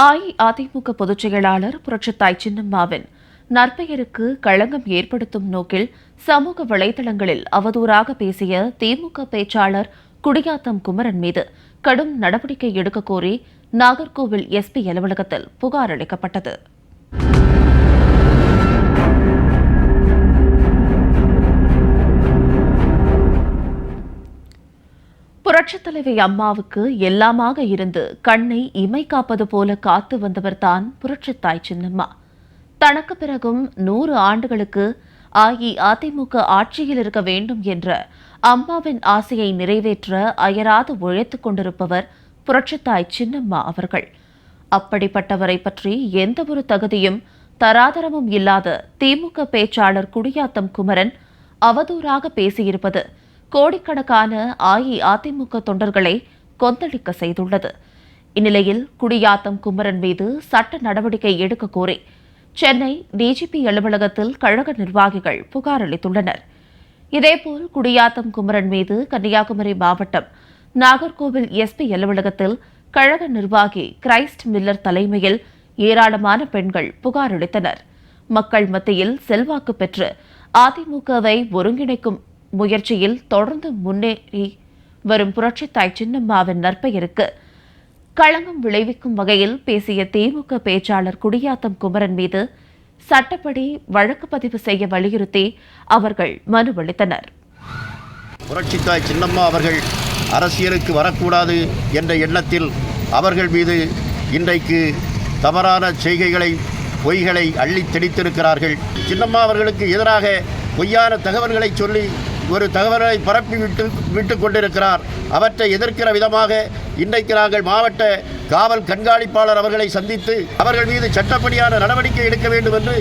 அஇஅதிமுக பொதுச் செயலாளர் புரட்சித்தாய் சின்னம்மாவின் நற்பெயருக்கு களங்கம் ஏற்படுத்தும் நோக்கில் சமூக வலைதளங்களில் அவதூறாக பேசிய திமுக பேச்சாளர் குடியாத்தம் குமரன் மீது கடும் நடவடிக்கை எடுக்க கோரி நாகர்கோவில் எஸ்பி அலுவலகத்தில் புகார் அளிக்கப்பட்டது. புரட்சித் தலைவி அம்மாவுக்கு எல்லாமாக இருந்து கண்ணை இமை காப்பது போல காத்து வந்தவர்தான் புரட்சித்தாய் சின்னம்மா. தனக்கு பிறகும் நூறு ஆண்டுகளுக்கு அஇஅதிமுக ஆட்சியில் இருக்க வேண்டும் என்ற அம்மாவின் ஆசையை நிறைவேற்ற அயராது உழைத்துக் கொண்டிருப்பவர் புரட்சித்தாய் சின்னம்மா அவர்கள். அப்படிப்பட்டவரை பற்றி எந்த ஒரு தகுதியும் தராதரமும் இல்லாத திமுக பேச்சாளர் குடியாத்தம் குமரன் அவதூறாக பேசியிருப்பது கோடிக்கணக்கான அஇஅதிமுக தொண்டர்களை கொந்தளிக்க செய்துள்ளது. இந்நிலையில் குடியாத்தம் குமரன் மீது சட்ட நடவடிக்கை எடுக்க கோரி சென்னை டிஜிபி அலுவலகத்தில் கழக நிர்வாகிகள் புகார் அளித்துள்ளனர். இதேபோல் குடியாத்தம் குமரன் மீது கன்னியாகுமரி மாவட்டம் நாகர்கோவில் எஸ்பி அலுவலகத்தில் கழக நிர்வாகி கிரைஸ்ட் மில்லர் தலைமையில் ஏராளமான பெண்கள் புகார் அளித்தனர். மக்கள் மத்தியில் செல்வாக்கு பெற்று அதிமுகவை ஒருங்கிணைக்கும் முயற்சியில் தொடர்ந்து முன்னேறி வரும் புரட்சித்தாய் சின்னம்மாவின் நற்பெயருக்கு களங்கம் விளைவிக்கும் வகையில் பேசிய திமுக பேச்சாளர் குடியாத்தம் குமரன் மீது சட்டப்படி வழக்கு பதிவு செய்ய வலியுறுத்தி அவர்கள் மனு அளித்தனர். புரட்சித்தாய் சின்னம்மா அவர்கள் அரசியலுக்கு வரக்கூடாது என்ற எண்ணத்தில் அவர்கள் மீது இன்றைக்கு தவறான செய்கைகளை பொய்களை அள்ளி தெளித்திருக்கிறார்கள் சின்னம்மா அவர்களுக்கு எதிராக பொய்யான தகவல்களை சொல்லி ஒரு தகவலை பரப்பி விட்டு விட்டு கொண்டிருக்கிறார். அவற்றை எதிர்க்கிற விதமாக இன்றைக்கு நாங்கள் மாவட்ட காவல் கண்காணிப்பாளர் அவர்களை சந்தித்து அவர்கள் மீது சட்டப்படியான நடவடிக்கை எடுக்க வேண்டும் என்று